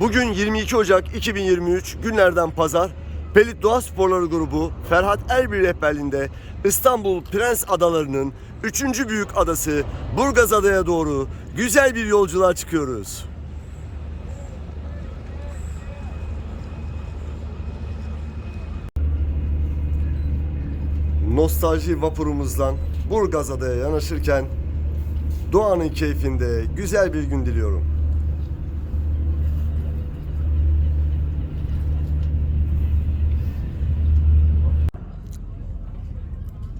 Bugün 22 Ocak 2023 günlerden pazar. Pelit Doğa Sporları Grubu Ferhat Erbil rehberliğinde İstanbul Prens Adaları'nın 3. büyük adası Burgaz Adaya doğru güzel bir yolculuğa çıkıyoruz. Nostalji vapurumuzdan Burgaz Adaya yanaşırken doğanın keyfinde güzel bir gün diliyorum.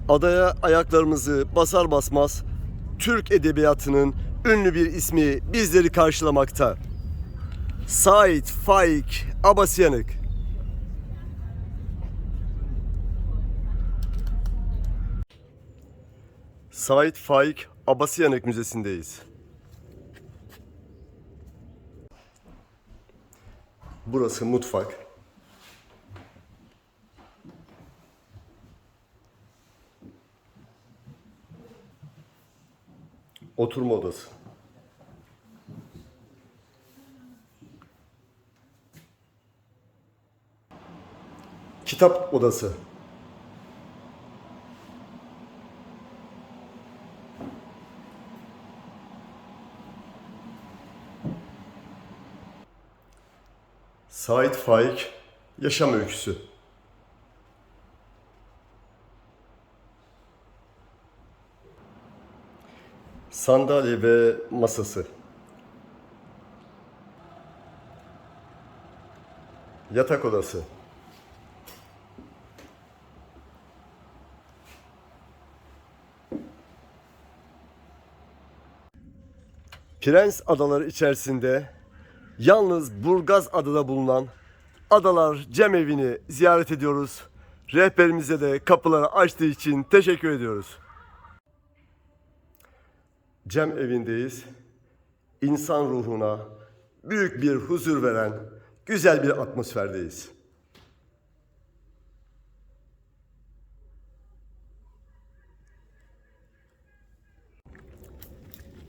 Adaya ayaklarımızı basar basmaz Türk edebiyatının ünlü bir ismi bizleri karşılamakta. Sait Faik Abasyanık. Sait Faik Abasyanık Müzesi'ndeyiz. Burası mutfak. Oturma odası. Kitap odası. Sait Faik Yaşam Öyküsü. Sandalye ve masası. Yatak odası. Prens Adaları içerisinde yalnız Burgaz adada bulunan Adalar Cem Evi'ni ziyaret ediyoruz. Rehberimize de kapıları açtığı için teşekkür ediyoruz. Cem evindeyiz. İnsan ruhuna büyük bir huzur veren güzel bir atmosferdeyiz.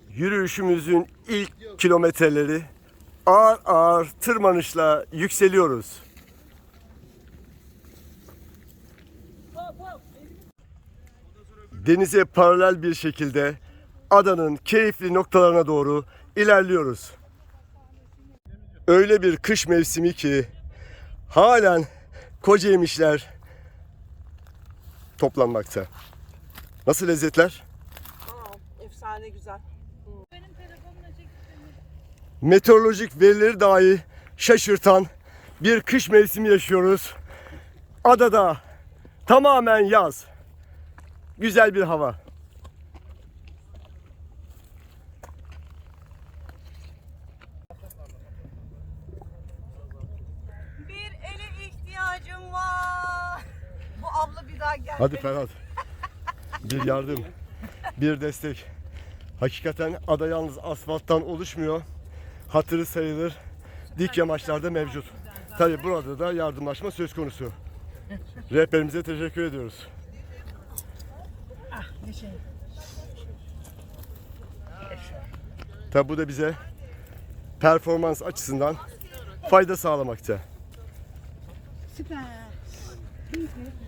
Yürüyüşümüzün ilk kilometreleri ağır ağır tırmanışla yükseliyoruz. Denize paralel bir şekilde adanın keyifli noktalarına doğru ilerliyoruz. Öyle bir kış mevsimi ki halen koca yemişler toplanmakta. Nasıl lezzetler? Aa, efsane güzel. Meteorolojik verileri dahi şaşırtan bir kış mevsimi yaşıyoruz. Adada tamamen yaz. Güzel bir hava. Bir ele ihtiyacım var. Bu abla bir daha gel. Hadi Ferhat. Bir yardım, bir destek. Hakikaten ada yalnız asfalttan oluşmuyor. Hatırı sayılır. Dik yamaçlarda mevcut. Tabi burada da yardımlaşma söz konusu. Rehberimize teşekkür ediyoruz. Tabi bu da bize performans açısından fayda sağlamakta. Kendi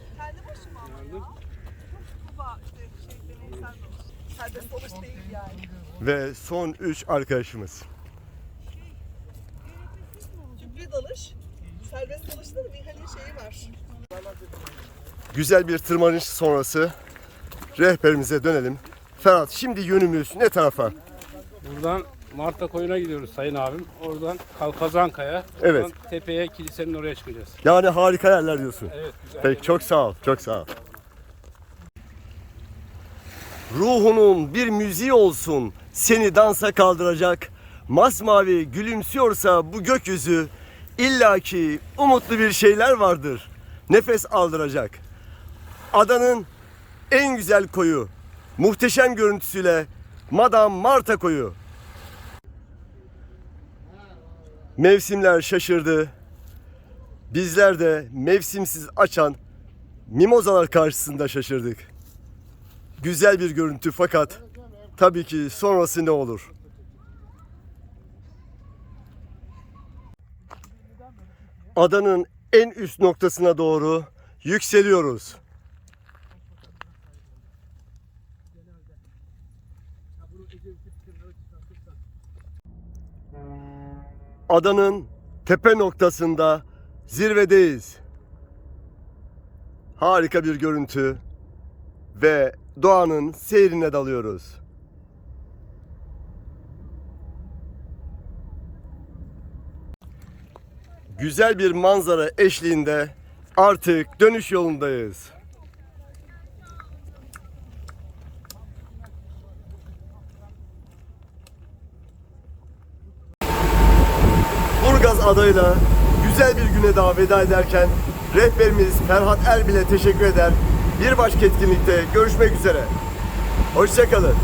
Serbest dalış değil yani. Ve son 3 arkadaşımız. Çünkü dalış. Serbest dalışta da bir hani şeyi var. Güzel bir tırmanış sonrası rehberimize dönelim. Ferhat şimdi yönümüz ne tarafa? Buradan Marta Koyun'a gidiyoruz sayın abim. Oradan Kalkazankaya. Evet. Oradan tepeye kilisenin oraya çıkacağız. Yani harika yerler diyorsun. Evet güzel. Peki çok sağ ol, çok sağ ol. Ruhunun bir müziği olsun, seni dansa kaldıracak. Masmavi gülümsüyorsa bu gökyüzü, illaki umutlu bir şeyler vardır. Nefes aldıracak. Adanın en güzel koyu, muhteşem görüntüsüyle Madame Marta koyu. Mevsimler şaşırdı. Bizler de mevsimsiz açan mimozalar karşısında şaşırdık. Güzel bir görüntü fakat tabii ki sonrası ne olur? adanın en üst noktasına doğru yükseliyoruz. Adanın tepe noktasında zirvedeyiz. Harika bir görüntü ve doğanın seyrine dalıyoruz. Güzel bir manzara eşliğinde artık dönüş yolundayız. Burgaz adayla güzel bir güne daha veda ederken rehberimiz Ferhat Erbil'e teşekkür eder. Bir başka etkinlikte görüşmek üzere. Hoşçakalın.